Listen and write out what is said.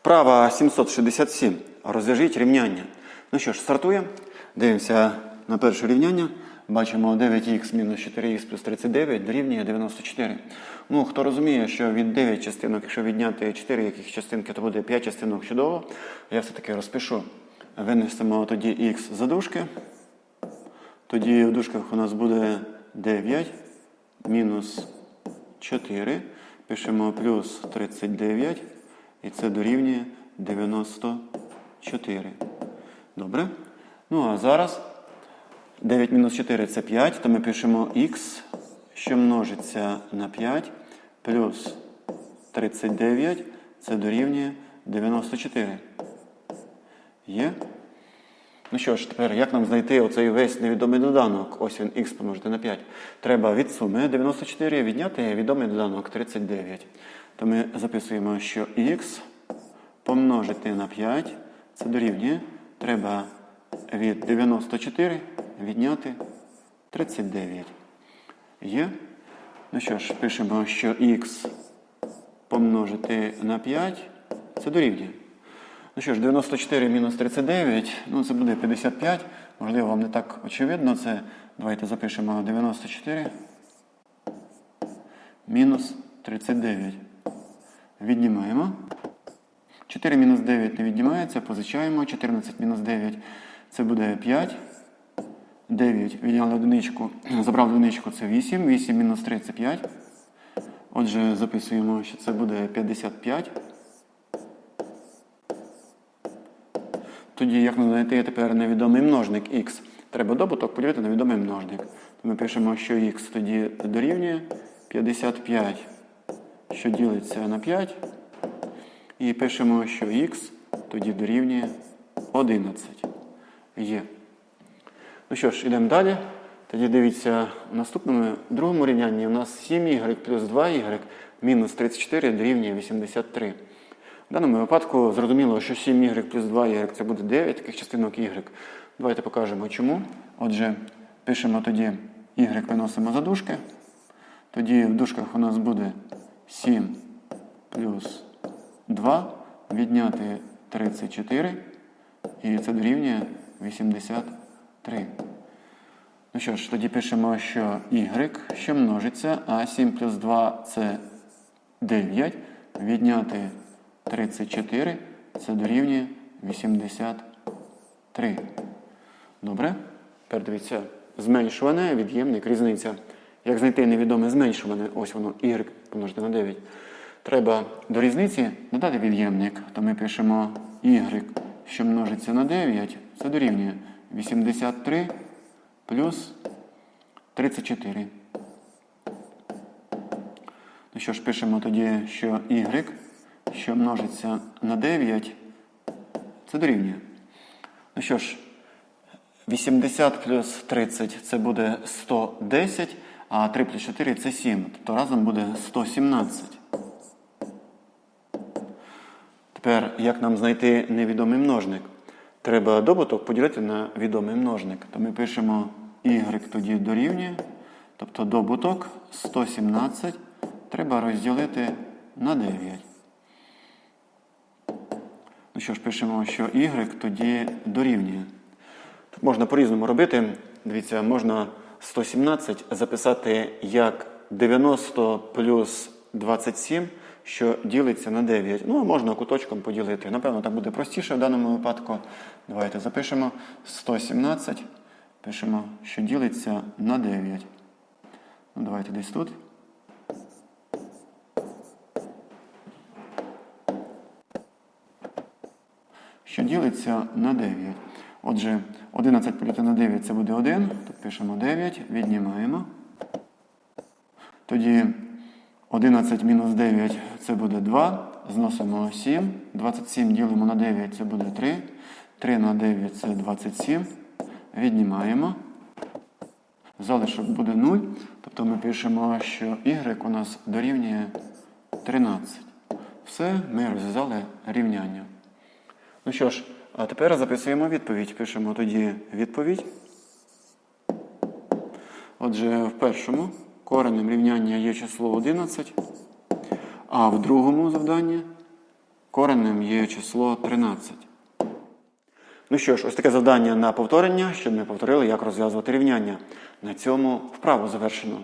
Вправа 767. Розв'яжіть рівняння. Ну що ж, стартуємо. Дивимося на перше рівняння. Бачимо 9х мінус 4х плюс 39 дорівнює 94. Ну, хто розуміє, що від 9 частинок, якщо відняти 4 яких частинки, то буде 5 частинок чудово. Я все-таки розпишу. Винесемо тоді х за дужки. Тоді в дужках у нас буде 9 мінус 4. Пишемо плюс 39. І це дорівнює 94. Добре? Ну а зараз 9 мінус 4 це 5, то ми пишемо х, що множиться на 5, плюс 39, це дорівнює 94. Є? Ну що ж, тепер як нам знайти оцей весь невідомий доданок? Ось він х помножити на 5. Треба від суми 94 відняти відомий доданок 39. То ми записуємо, що х помножити на 5, це дорівнює. Треба від 94 відняти 39. Є? Ну що ж, пишемо, що х помножити на 5, це дорівнює. Ну що ж, 94 мінус 39, ну це буде 55. Можливо, вам не так очевидно. Це давайте запишемо 94 мінус 39. Віднімаємо. 4 мінус 9 не віднімається, позичаємо. 14 мінус 9 це буде 5. 9 відняли одиничку, забрав одиничку це 8. 8 мінус 3 це 5. Отже, записуємо, що це буде 55. Тоді, як знайти тепер невідомий множник х? Треба добуток поділити на відомий множник. То ми пишемо, що х тоді дорівнює 55, що ділиться на 5. І пишемо, що х тоді дорівнює 11. Є. Ну що ж, йдемо далі. Тоді дивіться, в наступному другому рівнянні у нас 7y плюс 2y мінус 34 дорівнює 83. В даному випадку зрозуміло, що 7y плюс 2y це буде 9 таких частинок y. Давайте покажемо чому. Отже, пишемо тоді y виносимо за дужки. Тоді в дужках у нас буде 7 плюс 2 відняти 34. І це дорівнює 83. Ну що ж, тоді пишемо, що y, що множиться, а 7 плюс 2 це 9. Відняти 34, це дорівнює 83. Добре? Тепер дивіться, зменшуване, від'ємник, різниця. Як знайти невідоме зменшуване, ось воно y помножити на 9. Треба до різниці додати від'ємник. То ми пишемо y, що множиться на 9, це дорівнює 83 плюс 34. Ну що ж, пишемо тоді, що y, що множиться на 9, це дорівнює. Ну що ж, 80 плюс 30 це буде 110, а 3 плюс 4 це 7. Тобто разом буде 117. Тепер, як нам знайти невідомий множник? Треба добуток поділити на відомий множник. То ми пишемо y тоді дорівнює. Тобто добуток 117 треба розділити на 9. Ну що ж, пишемо, що y тоді дорівнює. Тут можна по-різному робити. Дивіться, можна 117 записати як 90 плюс 27, що ділиться на 9. Ну, можна куточком поділити. Напевно, так буде простіше в даному випадку. Давайте запишемо 117. Пишемо, що ділиться на 9. Ну, давайте десь тут. Що ділиться на 9. Отже, 11 поділити на 9 це буде 1. Тут пишемо 9, віднімаємо. Тоді 11 мінус 9 це буде 2. Зносимо 7. 27 ділимо на 9 це буде 3. 3 на 9 це 27. Віднімаємо. Залишок буде 0. Тобто ми пишемо, що y у нас дорівнює 13. Все, ми розв'язали рівняння. Ну що ж, а тепер записуємо відповідь. Пишемо тоді відповідь. Отже, в першому коренем рівняння є число 11, а в другому завданні коренем є число 13. Ну що ж, ось таке завдання на повторення, щоб ми повторили, як розв'язувати рівняння. На цьому вправу завершено.